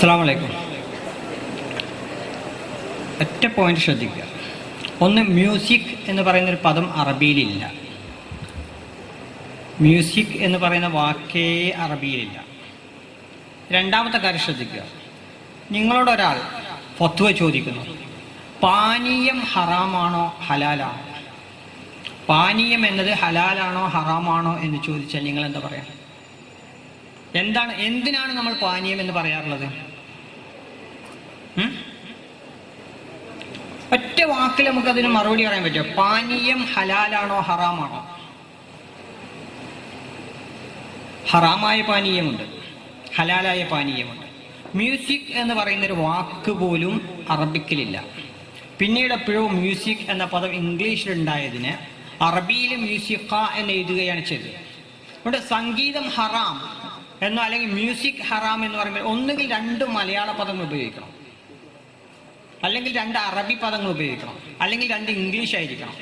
അസ്സാം വലൈക്കും ഒറ്റ പോയിന്റ് ശ്രദ്ധിക്കുക. ഒന്ന് മ്യൂസിക് എന്ന് പറയുന്ന ഒരു പദം അറബിയിലില്ല. മ്യൂസിക് എന്ന് പറയുന്ന വാക്കേ അറബിയിലില്ല. രണ്ടാമത്തെ കാര്യം ശ്രദ്ധിക്കുക. നിങ്ങളോട് ഒരാൾ ചോദിക്കുന്നു. പാനീയം ഹറാമാണോ ഹലാലാണോ? പാനീയം എന്നത് ഹലാലാണോ ഹറാമാണോ എന്ന് ചോദിച്ചാൽ നിങ്ങൾ എന്താ പറയാ? എന്താണ് എന്തിനാണ് നമ്മൾ പാനീയം എന്ന് പറയാറുള്ളത്? ഒറ്റ വാക്കിൽ നമുക്ക് അതിന് മറുപടി പറയാൻ പറ്റും പാനീയം ഹലാലാണോ ഹറാമാണോ? ഹറാമായ പാനീയമുണ്ട്. ഹലാലായ പാനീയമുണ്ട്. മ്യൂസിക് എന്ന് പറയുന്ന ഒരു വാക്ക് പോലും അറബിക്കിലില്ല. പിന്നീട് എപ്പോഴും മ്യൂസിക് എന്ന പദം ഇംഗ്ലീഷിൽ ഉണ്ടായതിന് അറബിയിൽ മ്യൂസിക്ക എന്ന് എഴുതുകയാണ് ചെയ്തത്. അതുകൊണ്ട് സംഗീതം ഹറാം. എന്നോ അല്ലെങ്കിൽ മ്യൂസിക് ഹറാം എന്ന് പറയുമ്പോൾ ഒന്നുകിൽ രണ്ട് മലയാള പദങ്ങൾ ഉപയോഗിക്കണം. അല്ലെങ്കിൽ രണ്ട് അറബി പദങ്ങൾ ഉപയോഗിക്കണം. അല്ലെങ്കിൽ രണ്ട് ഇംഗ്ലീഷ് ആയിരിക്കണം.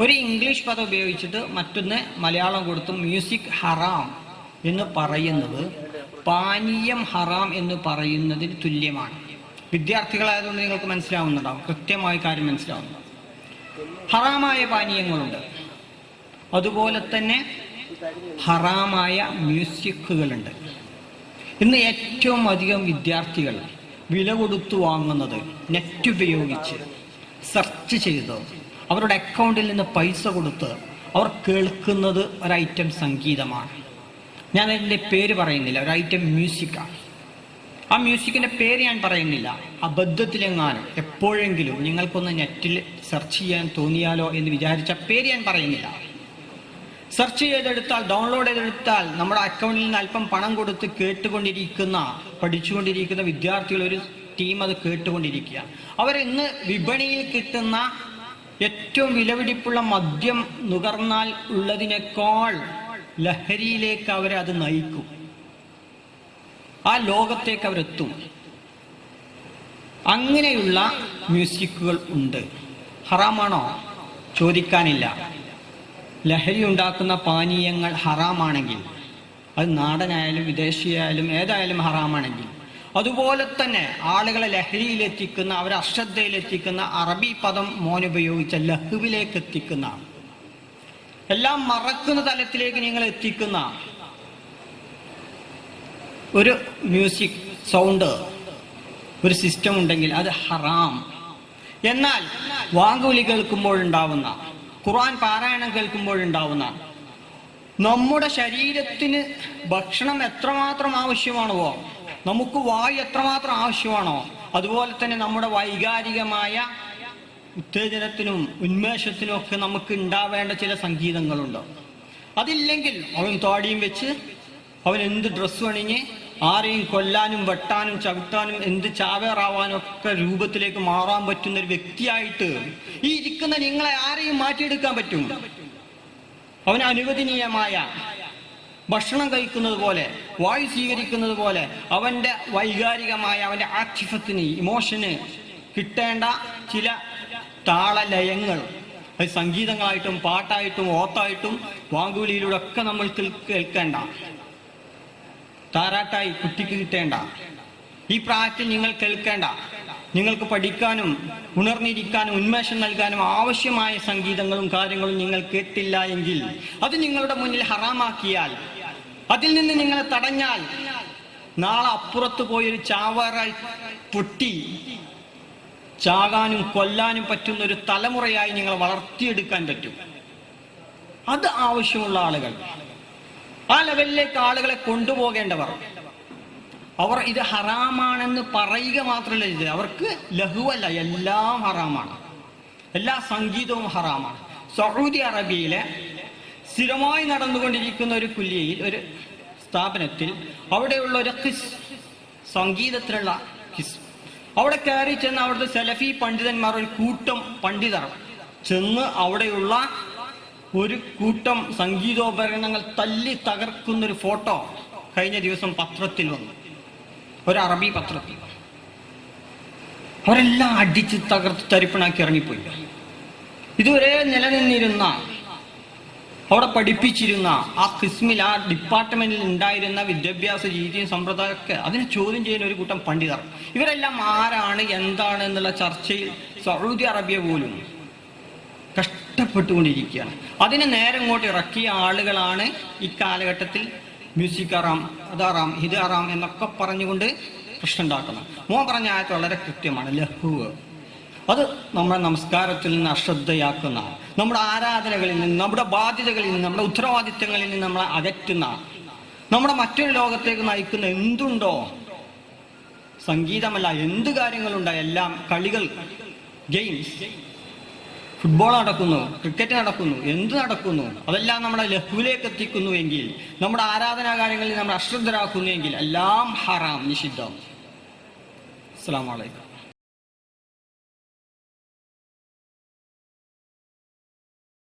ഒരു ഇംഗ്ലീഷ് പദം ഉപയോഗിച്ചിട്ട് മറ്റൊന്ന് മലയാളം കൊടുത്ത് മ്യൂസിക് ഹറാം എന്ന് പറയുന്നത് പാനീയം ഹറാം എന്ന് പറയുന്നതിന് തുല്യമാണ്. വിദ്യാർത്ഥികളായതുകൊണ്ട് നിങ്ങൾക്ക് മനസ്സിലാവുന്നുണ്ടാവും. കൃത്യമായി കാര്യം മനസ്സിലാവുന്നു. ഹറാമായ പാനീയങ്ങളുണ്ട്. അതുപോലെ തന്നെ ഹറാമായ മ്യൂസിക്കുകളുണ്ട് ഇന്ന് ഏറ്റവും അധികം വിദ്യാർത്ഥികൾ വില കൊടുത്തു വാങ്ങുന്നത് നെറ്റ് ഉപയോഗിച്ച് സെർച്ച് ചെയ്ത് അവരുടെ അക്കൗണ്ടിൽ നിന്ന് പൈസ കൊടുത്ത് അവർ കേൾക്കുന്നത് ഒരൈറ്റം സംഗീതമാണ്. ഞാൻ അതിന്റെ പേര് പറയുന്നില്ല ഒരു ഐറ്റം മ്യൂസിക്കാണ് ആ മ്യൂസിക്കിന്റെ പേര് ഞാൻ പറയുന്നില്ല. അബദ്ധത്തിലെങ്ങാനും എപ്പോഴെങ്കിലും നിങ്ങൾക്കൊന്ന് നെറ്റിൽ സെർച്ച് ചെയ്യാൻ തോന്നിയാലോ എന്ന് വിചാരിച്ച പേര് ഞാൻ പറയുന്നില്ല. സെർച്ച് ചെയ്തെടുത്താൽ ഡൗൺലോഡ് ചെയ്തെടുത്താൽ നമ്മുടെ അക്കൗണ്ടിൽ നിന്ന് അല്പം പണം കൊടുത്ത് കേട്ടുകൊണ്ടിരിക്കുന്ന പഠിച്ചുകൊണ്ടിരിക്കുന്ന വിദ്യാർത്ഥികൾ ഒരു ടീം അത് കേട്ടുകൊണ്ടിരിക്കുക. അവരിന്ന് വിപണിയിൽ കിട്ടുന്ന ഏറ്റവും വിലപിടിപ്പുള്ള മദ്യം നുകർന്നാൽ ഉള്ളതിനേക്കാൾ ലഹരിയിലേക്ക് അവരെ അത് നയിക്കും. ആ ലോകത്തേക്ക് അവരെത്തും അങ്ങനെയുള്ള മ്യൂസിക്കുകൾ ഉണ്ട്. ഹറാമാണോ? ചോദിക്കാനില്ല. ലഹരി ഉണ്ടാക്കുന്ന പാനീയങ്ങൾ ഹറാമാണെങ്കിൽ അത് നാടനായാലും വിദേശിയായാലും ഏതായാലും ഹറാമാണെങ്കിൽ അതുപോലെ തന്നെ ആളുകളെ ലഹരിയിലെത്തിക്കുന്ന അവരെ അശ്രദ്ധയിലെത്തിക്കുന്ന അറബി പദം മോനുപയോഗിച്ച ലഹുവിലേക്ക് എത്തിക്കുന്ന എല്ലാം മറക്കുന്ന തലത്തിലേക്ക് നിങ്ങൾ എത്തിക്കുന്ന ഒരു മ്യൂസിക് സൗണ്ട് ഒരു സിസ്റ്റം ഉണ്ടെങ്കിൽ അത് ഹറാം. എന്നാൽ വാങ്കുവിളി കേൾക്കുമ്പോഴുണ്ടാവുന്ന ഖുർആൻ പാരായണം കേൾക്കുമ്പോൾ ഉണ്ടാവുന്ന നമ്മുടെ ശരീരത്തിന് ഭക്ഷണം എത്രമാത്രം ആവശ്യമാണോ നമുക്ക് വായു എത്രമാത്രം ആവശ്യമാണോ അതുപോലെ തന്നെ നമ്മുടെ വൈകാരികമായ ഉത്തേജനത്തിനും ഉന്മേഷത്തിനും ഒക്കെ നമുക്ക് ഉണ്ടാവേണ്ട ചില സംഗീതങ്ങളുണ്ട്. അതില്ലെങ്കിൽ അവൻ തോടിയും വെച്ച് അവൻ എന്ത് ഡ്രസ്സ് അണിഞ്ഞ് ആരെയും കൊല്ലാനും വെട്ടാനും ചവിട്ടാനും എന്ത് ചാവേറാവാനും ഒക്കെ രൂപത്തിലേക്ക് മാറാൻ പറ്റുന്ന ഒരു വ്യക്തിയായിട്ട് ഈ ഇരിക്കുന്ന നിങ്ങളെ ആരെയും മാറ്റിയെടുക്കാൻ പറ്റും? അവന് അനുവദനീയമായ ഭക്ഷണം കഴിക്കുന്നത് പോലെ വായു സ്വീകരിക്കുന്നത് പോലെ അവന്റെ വൈകാരികമായ അവന്റെ ആക്ഷിഫത്തിന് ഇമോഷന് കിട്ടേണ്ട ചില താളലയങ്ങൾ. അത് സംഗീതങ്ങളായിട്ടും പാട്ടായിട്ടും ഓത്തായിട്ടും വാങ്കുവിളിയിലൂടെ ഒക്കെ നമ്മൾ കേൾ- കേൾക്കേണ്ട. താരാട്ടായി കുട്ടിക്ക് കിട്ടേണ്ട. ഈ പ്രായത്തിൽ നിങ്ങൾ കേൾക്കേണ്ട. നിങ്ങൾക്ക് പഠിക്കാനും ഉണർന്നിരിക്കാനും ഉന്മേഷം നൽകാനും ആവശ്യമായ സംഗീതങ്ങളും കാര്യങ്ങളും നിങ്ങൾ കേട്ടില്ല എങ്കിൽ അത് നിങ്ങളുടെ മുന്നിൽ ഹറാമാക്കിയാൽ അതിൽ നിന്ന് നിങ്ങൾ തടഞ്ഞാൽ നാളെ അപ്പുറത്ത് പോയൊരു ചാവറ പൊട്ടി ചാകാനും കൊല്ലാനും പറ്റുന്ന ഒരു തലമുറയായി നിങ്ങൾ വളർത്തിയെടുക്കാൻ പറ്റും. അത് ആവശ്യമുള്ള ആളുകൾ. ആ ലെവലിലേക്ക് ആളുകളെ കൊണ്ടുപോകേണ്ടവർ. അവർ ഇത് ഹറാമാണെന്ന് പറയുക മാത്രമല്ല ഇത് അവർക്ക് ലഹുവല്ല എല്ലാം ഹറാമാണ്. എല്ലാ സംഗീതവും ഹറാമാണ്. സൗദി അറേബ്യയിലെ സ്ഥിരമായി നടന്നുകൊണ്ടിരിക്കുന്ന ഒരു കുല്യയിൽ ഒരു സ്ഥാപനത്തിൽ അവിടെയുള്ള ഒരു ഖിസ് സംഗീതത്തിലുള്ള ഖിസ്. അവിടെ കയറി ചെന്ന് അവിടുത്തെ സെലഫി പണ്ഡിതന്മാർ ഒരു കൂട്ടം പണ്ഡിതർ ചെന്ന് അവിടെയുള്ള ഒരു കൂട്ടം സംഗീതോപകരണങ്ങൾ തല്ലി തകർക്കുന്നൊരു ഫോട്ടോ കഴിഞ്ഞ ദിവസം പത്രത്തിൽ വന്നു. ഒരു അറബി പത്രത്തിൽ. അവരെല്ലാം അടിച്ച് തകർത്ത് തരിപ്പണാക്കി ഇറങ്ങിപ്പോയി. ഇതുവരെ നിലനിന്നിരുന്ന അവിടെ പഠിപ്പിച്ചിരുന്ന ആ കിസ്മിൽ ആ ഡിപ്പാർട്ട്മെന്റിൽ ഉണ്ടായിരുന്ന വിദ്യാഭ്യാസ രീതിയും സമ്പ്രദായമൊക്കെ അതിനെ ചോദ്യം ചെയ്യുന്ന ഒരു കൂട്ടം പണ്ഡിതർ. ഇവരെല്ലാം ആരാണ് എന്താണ് എന്നുള്ള ചർച്ചയിൽ സൗദി അറേബ്യ പോലും കഷ്ടപ്പെട്ടുകൊണ്ടിരിക്കുകയാണ്. അതിനെ നേരം ഇങ്ങോട്ട് ഇറക്കിയ ആളുകളാണ് ഇക്കാലഘട്ടത്തിൽ കാലഘട്ടത്തിൽ മ്യൂസിക് അറാം അതാറാം ഹിതാറാം എന്നൊക്കെ പറഞ്ഞുകൊണ്ട് പ്രശ്നം ഉണ്ടാക്കുന്നത്. മോൻ പറഞ്ഞ ആയത് വളരെ കൃത്യമാണ് ലഹുവ് അത് നമ്മുടെ നമസ്കാരത്തിൽ നിന്ന് അശ്രദ്ധയാക്കുന്ന നമ്മുടെ ആരാധനകളിൽ നിന്ന് നമ്മുടെ ബാധ്യതകളിൽ നിന്ന് നമ്മുടെ ഉത്തരവാദിത്തങ്ങളിൽ നിന്ന് നമ്മളെ അകറ്റുന്ന നമ്മുടെ മറ്റൊരു ലോകത്തേക്ക് നയിക്കുന്ന എന്തുണ്ടോ? സംഗീതമല്ല എന്ത് കാര്യങ്ങളുണ്ടോ എല്ലാം കളികൾ ഗെയിംസ്. ഫുട്ബോൾ നടക്കുന്നു ക്രിക്കറ്റ് നടക്കുന്നു എന്ത് നടക്കുന്നു അതെല്ലാം നമ്മളെ ലഹുവിലേക്ക് എത്തിക്കുന്നു എങ്കിൽ നമ്മുടെ ആരാധനാകാര്യങ്ങളിൽ നമ്മൾ അശ്രദ്ധരാക്കുന്നു എങ്കിൽ എല്ലാം ഹറാം നിഷിദ്ധം. അസ്സാം വലൈക്കും